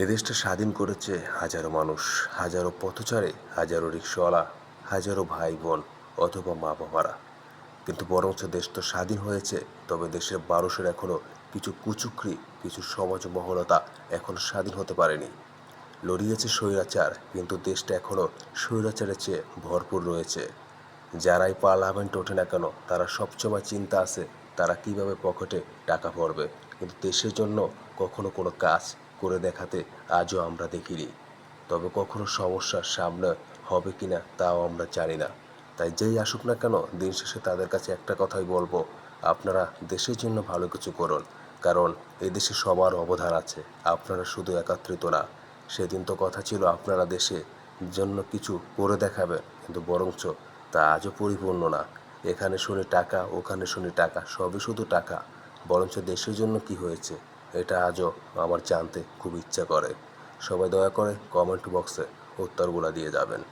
এ দেশটা স্বাধীন করেছে হাজারো মানুষ, হাজারো পথচারে, হাজারো রিক্সাওয়ালা, হাজারো ভাই বোন অথবা মা বাবারা কিন্তু বরঞ্চ দেশ তো স্বাধীন হয়েছে, তবে দেশের মানুষের এখনও কিছু কুচুকরি, কিছু সমাজ মহলতা এখনও স্বাধীন হতে পারেনি। লড়িয়েছে স্বৈরাচার, কিন্তু দেশটা এখনও স্বৈরাচারের চেয়ে ভরপুর রয়েছে। যারাই পার্লামেন্ট ওঠে না কেন, তারা সবসময় চিন্তা আছে, তারা কীভাবে পকেটে টাকা ভরবে। কিন্তু দেশের জন্য কখনো কোনো কাজ করে দেখাতে আজও আমরা দেখিনি। তবে কখনো সমস্যার সামনে হবে কিনা তাও আমরা জানি না। তাই যেই আসুক না কেন, দিন শেষে তাদের কাছে একটা কথাই বলব, আপনারা দেশের জন্য ভালো কিছু করুন, কারণ এই দেশে সবার অবদান আছে, আপনারা শুধু একাত্রিত না। সেদিন তো কথা ছিল আপনারা দেশে জন্য কিছু করে দেখাবেন, কিন্তু বরঞ্চ তা আজও পরিপূর্ণ না। এখানে শুনি টাকা, ওখানে শুনি টাকা, সবই শুধু টাকা, বরঞ্চ দেশের জন্য কি হয়েছে এটা আজও আমার জানতে খুব ইচ্ছা করে। সবাই দয়া করে কমেন্ট বক্সে উত্তরগুলো দিয়ে যাবেন।